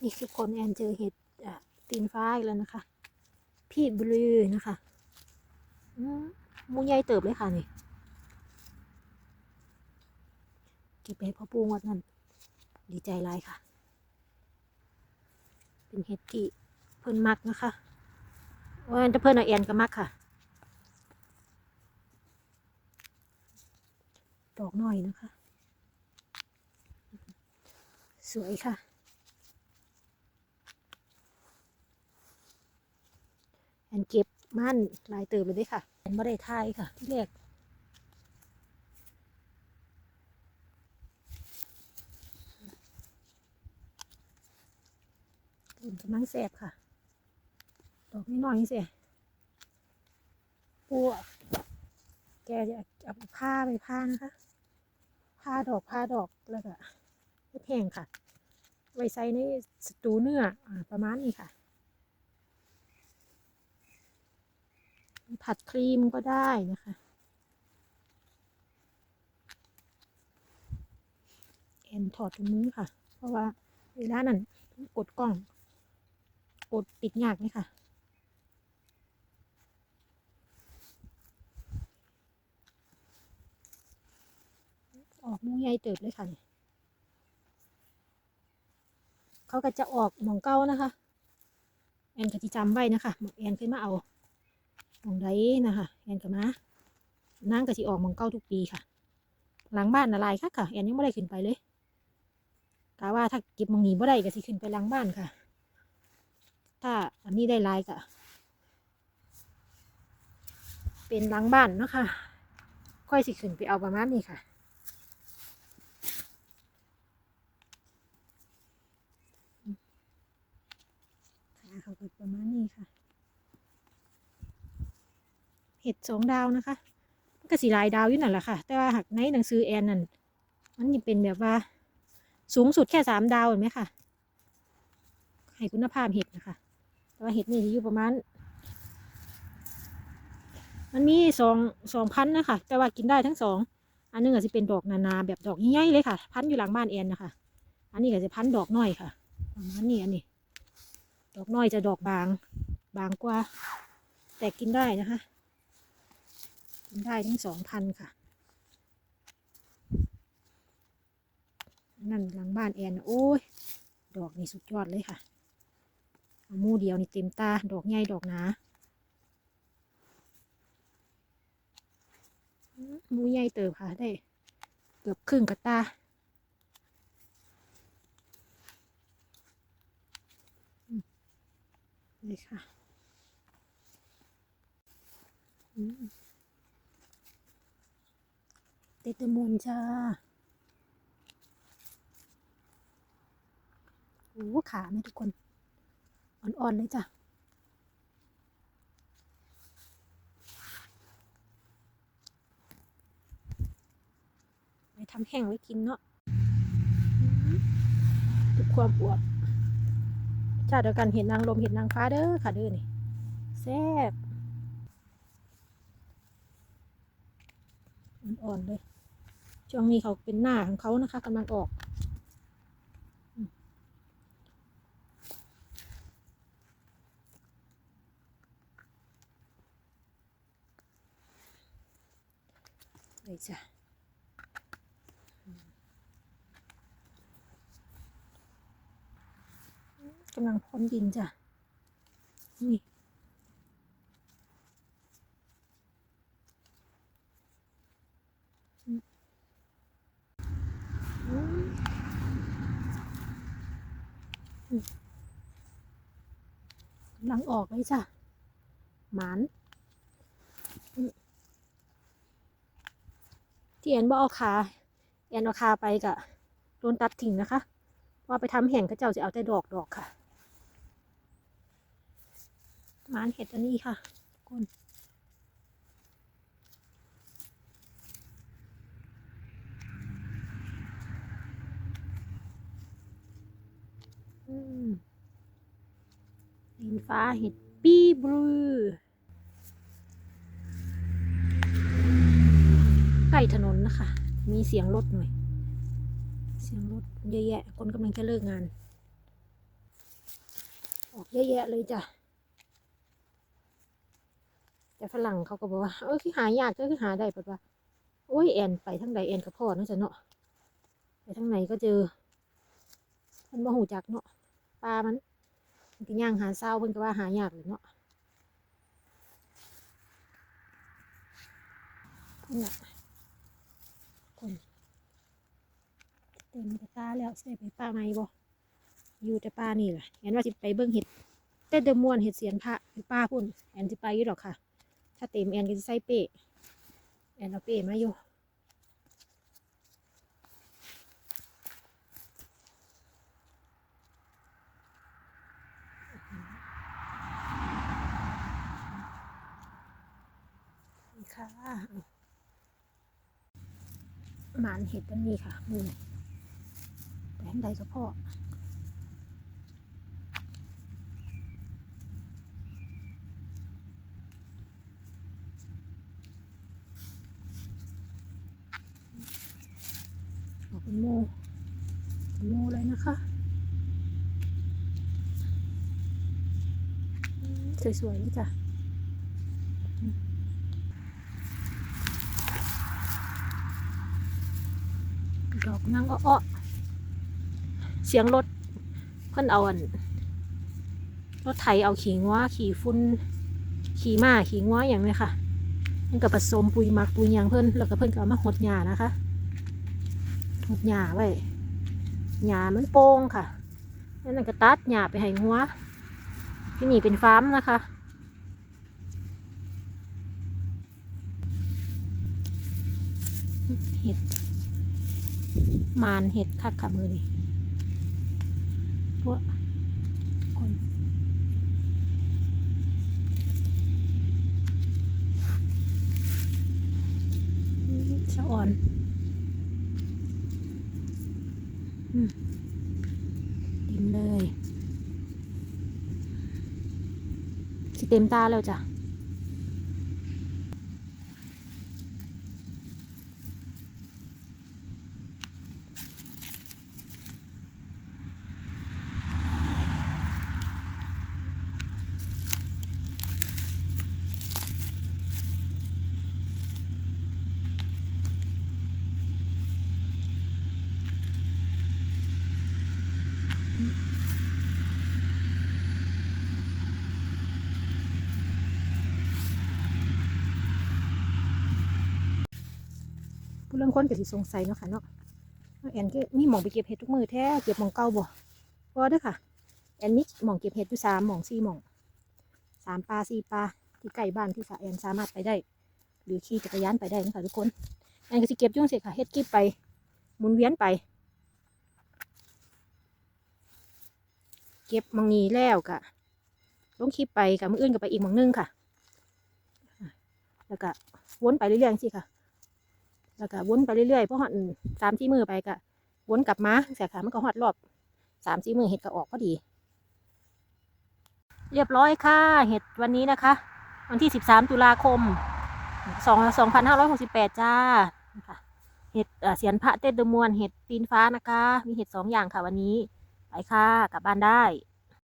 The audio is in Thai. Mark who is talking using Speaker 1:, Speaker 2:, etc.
Speaker 1: นี่ทุกคนแอนเจอเห็ดตีนฟ้าอีกแล้วนะคะ พี่บลูนะคะมูใหญ่เติบเลยค่ะนี่เก็บไปพ่อปูงวดนั้น ดีใจลายค่ะ เป็นเห็ดที่เพิ่นมักนะคะว่าแต่เพิ่นเอาแอนก็มักค่ะ ดอกหน่อยนะคะ สวยค่ะ อนเก็บมั่นลายเติบเลยด้อค่ะแอนไม่ได้ทายค่ะ ที่แรกต้นกำลังแสบค่ะ ดอกน้อยเสียปูอะแกจะเอาผ้าไปผ้านะคะ ผ้าดอกผ้าดอกแล้วก็เฮ็ดแห้งค่ะ ไว้ใส่ในสตูเนื้ออประมาณนี้ค่ะ ผัดครีมก็ได้นะคะแอนถอดถุงมือค่ะ เพราะว่าเวลานั้นกดกล้อง กดปิดยากไหมค่ะออกหมูใหญ่เติบเลยค่ะนี่เขาก็จะออกหมองเก้านะคะ แอนก็จะจำไว้นะคะแอนเคยมาเอา มองไดนะคะแอนกับมานั่งก็สิออกมองเก้าทุกปีค่ะ หลังบ้านอะไรค่ะค่ะแอนยังไม่ได้ขึ้นไปเลยกะว่าถ้าเก็บมองนี้ไม่ได้ก็สิขึ้นไปหลังบ้านค่ะ ถ้าอันนี้ได้ลายก็เป็นหลังบ้านเนาะคะค่อยสิขึ้นไปเอาประมาณนี้ค่ะขาเขาก็ประมาณนี้ค่ะ เห็ดสองดาวนะคะมันก็สีลายดาวอยู่นั่นแหละค่ะ แต่ว่าหากในหนังสือแอนนั่นมันจะเป็นแบบว่า สูงสุดแค่สามดาวเห็นไหมค่ะให้คุณภาพเห็ดนะคะ แต่ว่าเห็ดนี่อยู่ประมาณ มันมีสองสองพันนะคะ แต่ว่ากินได้ทั้งสอง อันนึงอาจจะเป็นดอกนานาแบบดอกใหญ่ๆเลยค่ะ พันอยู่หลังบ้านแอนนะคะ อันนี้ก็จะพันดอกน้อยค่ะประมาณนี้อันนี้ ดอกน้อยจะดอกบาง บางกว่า แต่กินได้นะคะ ได้ทั้งสองพันค่ะ นั่นหลังบ้านแอนน่ะโอ้ย ดอกนี่สุดยอดเลยค่ะเอามูเดียวนี่เต็มตา ดอกใหญ่ดอกหนามหมูใหญ่เติบค่ะ ได้ เกือบครึ่งกระตาเลยค่ะ อืมเตตมวนจ้าโอ้ขาไหมทุกคน อ่อนๆเลยจ้ะไปทำแห้งไว้กินเนาะทุกความอวบชาติเดียวกันเห็ดนางลมเห็ดนางฟ้าเด้อค่ะเด้อนี่แซ่บอ่อนๆเลย ช่วงนี้เขาเป็นหน้าของเขานะคะกำลังออกอืมเลยจ้ะกำลังพ้นดินจ้ะ นี่ อืมอืมอืม กำลังออกเลยจ้ะหมานที่แอนบอกเอาคาแอนเอาคาไปกะโดนตัดทิ้งนะคะว่าไปทำแห่งก็เจ้าจะเอาแต่ดอกดอกค่ะหมานเห็ดอันนี้ค่ะทุกคนอืม เห็นฟ้าเห็ดปีบลูใกล้ถนนนะคะ มีเสียงรถหน่อย เสียงรถเยอะแยะ คนกำลังจะเลิกงาน ออกเยอะแยะเลยจ้ะ แต่ฝรั่งเขาก็บอกว่า เออคือหายากก็คือหาได้ปะว่า โอ้ยแอนไปทั้งใดแอนกับพ่อนาะจ้ะเนาะ ไปทั้งไหนก็เจอ มันบ่หูจักเนาะปลามัน ก็ย่างหาเศร้าเพิ่นก็ว่าหายากเลยเนาะนี่นน่ะคนเต็มกระตาแล้วสิไปป่าไหมบ่อยู่แต่ป่านี่แหละเห็นว่าสิไปเบิ่งเห็ดเต้นเดอมวนเห็ดเสียนพระอยู่ป้าพุ่นแอนสิไปอยู่ดอกค่ะ ถ้าเต็มแอนก็จะใส่เป้แอนเอาเป้มาอยู่ ค่ะหมานเห็ดอันนี้ค่ะมือแต่อันใดก็พอออกเป็นโมเป็นโมเลยนะคะสวยๆเลยจ้ะ ดอกนางอ้อเสียงรถเพิ่อนเอาอันรถไถเอาขี่ง้วขี่ฟุ้นขี่ม้าขี่ง้วอย่างนี้ค่ะมันก็ผสมปุยหมักปุยยางเพิ่อนแล้วก็เพิ่อนก็เอามาหดหญ้านะคะหดหญ้าไว้หญ้ามันโป่งค่ะนั่นก็ตัดหญ้าไปให้งัวที่นี่เป็นฟาร์มนะคะเห็ด มานเห็ดคักค่ะมือนี่พวกคนอืมชะอ่อนอืมดินเลยสิเต็มตาแล้วจ้ะ ผู้เรื่องคนก็สิสงสัยเนาะค่ะเนาะแอนก็มีหมองไปเก็บเห็ดทุกมือแท้เก็บหมองเก่าบ่บ่เด้อค่ะแอนมีหมองเก็บเห็ดอยู่สามหมองสี่หมองสามปลาสี่ปลาที่ใกล้บ้านที่สาแอนสามารถไปได้ หรือขี่จักรยานไปได้นะคะทุกคนแอนก็สิเก็บยุ่งเสร็จค่ะเฮ็ดกิบไปหมุนเวียนไป เก็บหมองนี้แล้วก็ลงคลิปไปกับมืออื่นก็ไปอีกหมองนึงค่ะ แล้วก็วนไปเรื่อยๆสิค่ะ แล้วก็วนไปเรื่อยๆเพราะหอดสามสี่มือไปก็วนกลับมาเสียค่ะมันก็หอดรอบสามสี่มือเห็ดก็ออกพอดี เรียบร้อยค่ะเห็ดวันนี้นะคะ วันที่สิบสามตุลาคมสองสองพันห้าร้อยหกสิบแปดจ้าเห็ดเสียนพระเต้นดมวนเห็ดปีนฟ้านะคะ มีเห็ดสองอย่างค่ะวันนี้ไปค่ะกลับบ้านได้